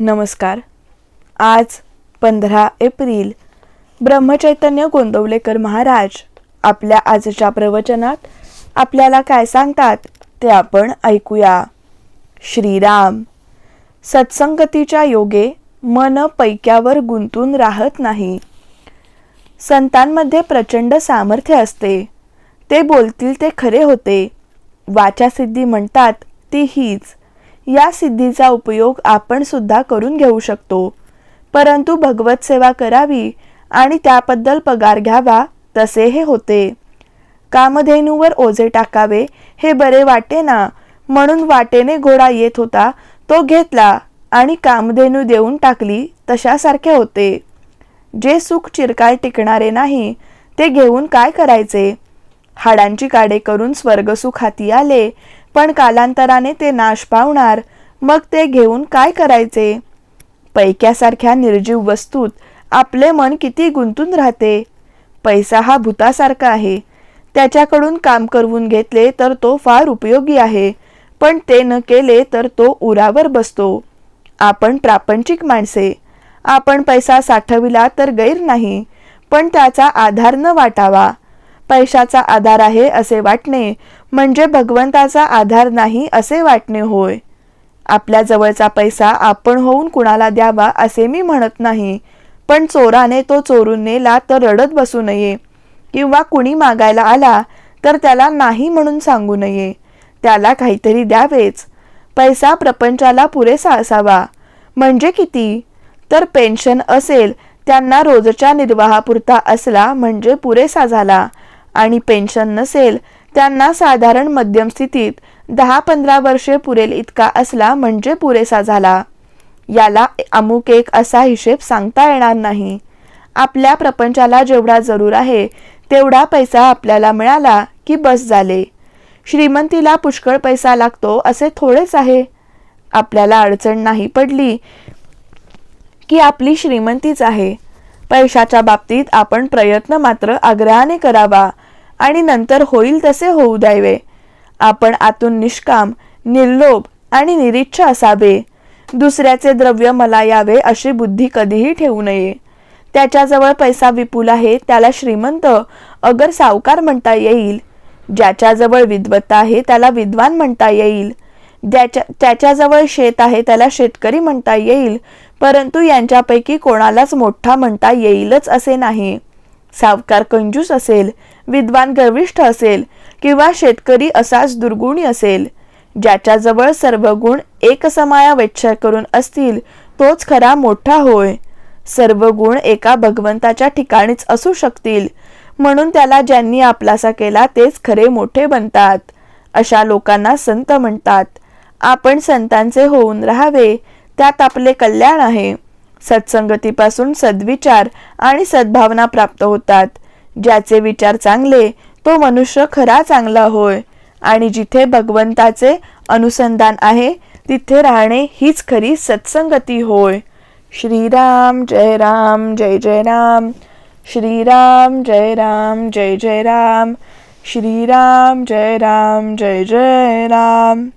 नमस्कार. आज पंधरा एप्रिल ब्रह्मचैतन्य गोंदवलेकर महाराज आपल्या आजच्या प्रवचनात आपल्याला काय सांगतात ते आपण ऐकूया. श्रीराम सत्संगतीच्या योगे मन पैक्यावर गुंतून राहत नाही. संतांमध्ये प्रचंड सामर्थ्य असते. ते बोलतील ते खरे होते. वाचा सिद्धी म्हणतात ती हीच. या सिद्धीचा उपयोग आपण सुद्धा करून घेऊ शकतो. परंतु भगवत सेवा करावी आणि त्याबद्दल पगार घ्यावा तसे हे होते. कामधेनूवर ओझे टाकावे हे बरे वाटे ना म्हणून वाटेने घोडा येत होता तो घेतला आणि कामधेनू देऊन टाकली तशासारखे होते. जे सुख चिरकाळ टिकणारे नाही ते घेऊन काय करायचे? हाडांची काडे करून स्वर्गसुख हाती आले पण कालांतराने ते नाश पावणार. मग ते घेऊन काय करायचे? पैक्यासारख्या निर्जीव वस्तूत आपले मन किती गुंतून राहते? पैसा हा भूतासारखा आहे. त्याच्याकडून काम करवून घेतले तर तो फार उपयोगी आहे. पण ते न केले तर तो उरावर बसतो. आपण प्रापंचिक माणसे. आपण पैसा साठविला तर गैर नाही. पण त्याचा आधार न वाटावा. पैशाचा आधार आहे असे वाटणे म्हणजे भगवंताचा आधार नाही असे वाटणे होय. आपल्या जवळचा पैसा आपण होऊन कुणाला द्यावा असे मी म्हणत नाही पण चोराने तो चोरून नेला तर रडत बसू नये. किंवा कुणी मागायला आला तर त्याला नाही म्हणून सांगू नये. त्याला काहीतरी द्यावेच. पैसा प्रपंचाला पुरेसा असावा. म्हणजे किती? तर पेन्शन असेल त्यांना रोजच्या निर्वाहापुरता असला म्हणजे पुरेसा झाला. आणि पेन्शन नसेल त्यांना साधारण मध्यम स्थितीत दहा पंधरा वर्षे पुरेल इतका असला म्हणजे पुरेसा झाला. याला अमुक एक असा हिशेब सांगता येणार नाही. आपल्या प्रपंचाला जेवढा जरूर आहे तेवढा पैसा आपल्याला मिळाला की बस झाले. श्रीमंतीला पुष्कळ पैसा लागतो असे थोडेच आहे. आपल्याला अडचण नाही पडली की आपली श्रीमंतीच आहे. पैशाच्या बाबतीत आपण प्रयत्न मात्र आग्रहाने करावा. आणि नंतर होईल तसे होऊ द्यावे. आपण आतून निष्काम निर्लोभ आणि निरीच्छ असावे. दुसऱ्याचे द्रव्य मला यावे अशी बुद्धी कधीही ठेवू नये. त्याच्याजवळ पैसा विपुल आहे त्याला श्रीमंत अगर सावकार म्हणता येईल. ज्याच्याजवळ विद्वत्ता आहे त्याला विद्वान म्हणता येईल. ज्याच्या त्याच्याजवळ शेत आहे त्याला शेतकरी म्हणता येईल. परंतु यांच्यापैकी कोणालाच मोठा म्हणता येईलच असे नाही. सावकार कंजूस असेल विद्वान गर्विष्ठ असेल किंवा शेतकरी असाच दुर्गुणी असेल ज्याच्याजवळ सर्व गुण एकसमाया वेच्छा करून असतील तोच खरा मोठा होय. सर्व गुण एका भगवंताच्या ठिकाणीच असू शकतील म्हणून त्याला ज्यांनी आपलासा केला तेच खरे मोठे बनतात अशा लोकांना संत म्हणतात. आपण संतांचे होऊन राहावे त्यात आपले कल्याण आहे. सत्संगतीपासून सद्विचार आणि सद्भावना प्राप्त होतात. ज्याचे विचार चांगले तो मनुष्य खरा चांगला होय. आणि जिथे भगवंताचे अनुसंधान आहे तिथे राहणे हीच खरी सत्संगती होय. श्रीराम जय राम जय जय राम. श्रीराम जय राम जय जय राम. श्रीराम जय राम जय जय राम.